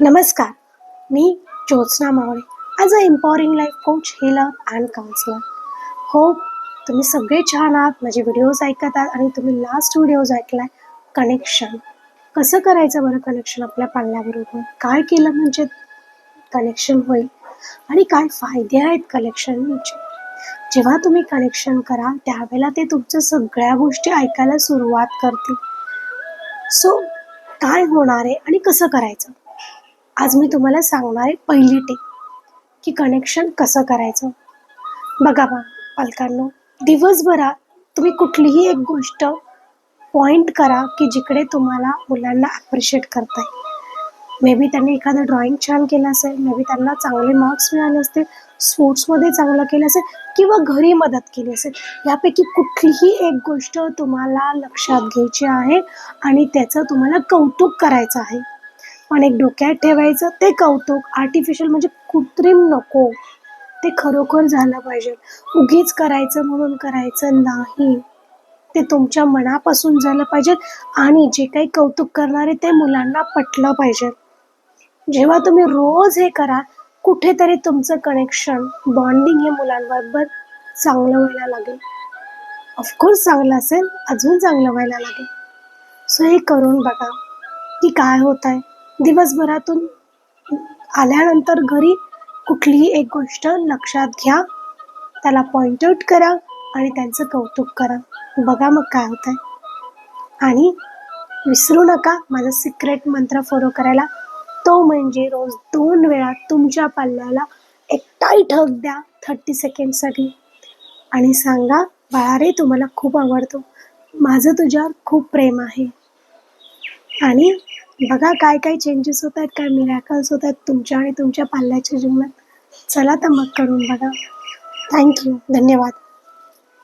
नमस्कार मी Jyotsna Mawale as a empowering life coach healer and counsellor हो तुम्ही सगळे छान आहात माझे व्हिडिओज ऐकत आहात आणि तुम्ही लास्ट व्हिडिओज ऐकलाय कनेक्शन कसं करायचं बरं कनेक्शन आपल्या पाल्याबरोबर काय केलं म्हणजे कनेक्शन होईल? आणि काय फायदे आहेत कनेक्शनचे जेव्हा तुम्ही कनेक्शन कराल त्यावेळेला ते तुमच्या सगळ्या गोष्टी ऐकायला सुरुवात करतील. सो काय होणार आहे आणि कसं करायचं? आज मी तुम्हाला सांगणार आहे पहिली टिप की कनेक्शन कसं करायचं. बघा बा पालकांनो दिवसभरात तुम्ही कुठलीही एक गोष्ट पॉईंट करा की जिकडे तुम्हाला मुलांना ॲप्रिशिएट करताय. मे बी त्यांनी एखादं ड्रॉइंग छान केलं असेल मे बी त्यांना चांगले मार्क्स मिळाले असतील स्पोर्ट्समध्ये चांगलं केलं असेल किंवा घरी मदत केली असेल यापैकी कुठलीही एक गोष्ट तुम्हाला लक्षात घ्यायची आहे आणि त्याचं तुम्हाला कौतुक करायचं आहे. पण एक डोक्यात ठेवायचं ते कौतुक. आर्टिफिशियल म्हणजे कृत्रिम नको. ते खरोखर झालं पाहिजे. उगीच करायचं म्हणून करायचं नाही. ते तुमच्या मनापासून झालं पाहिजे आणि जे काही कौतुक करणारे ते मुलांना पटलं पाहिजे. जेव्हा तुम्ही रोज हे करा कुठेतरी तुमचं कनेक्शन बॉन्डिंग हे मुलांबरोबर चांगलं व्हायला लागेल. ऑफकोर्स चांगलं असेल अजून चांगलं व्हायला लागेल. सो हे करून बघा की काय होत आहे दिवसभरातून आल्यानंतर घरी कुठलीही एक गोष्ट लक्षात घ्या त्याला पॉईंट आउट करा आणि त्यांचं कौतुक करा. बघा मग काय होत आहे आणि विसरू नका माझा सिक्रेट मंत्र फॉलो करायला. तो म्हणजे रोज दोन वेळा तुमच्या पाल्याला एक टाईट हक द्या थर्टी सेकंडसाठी आणि सांगा बाळा रे तुम्हाला खूप आवडतो. माझं तुझ्यावर खूप प्रेम आहे. आणि बघा काय काय चेंजेस होत आहेत काय मिरॅकल्स होत आहेत तुमच्या आणि तुमच्या पाल्याच्या जीवनात. चला तर मग करून बघा. थँक्यू धन्यवाद.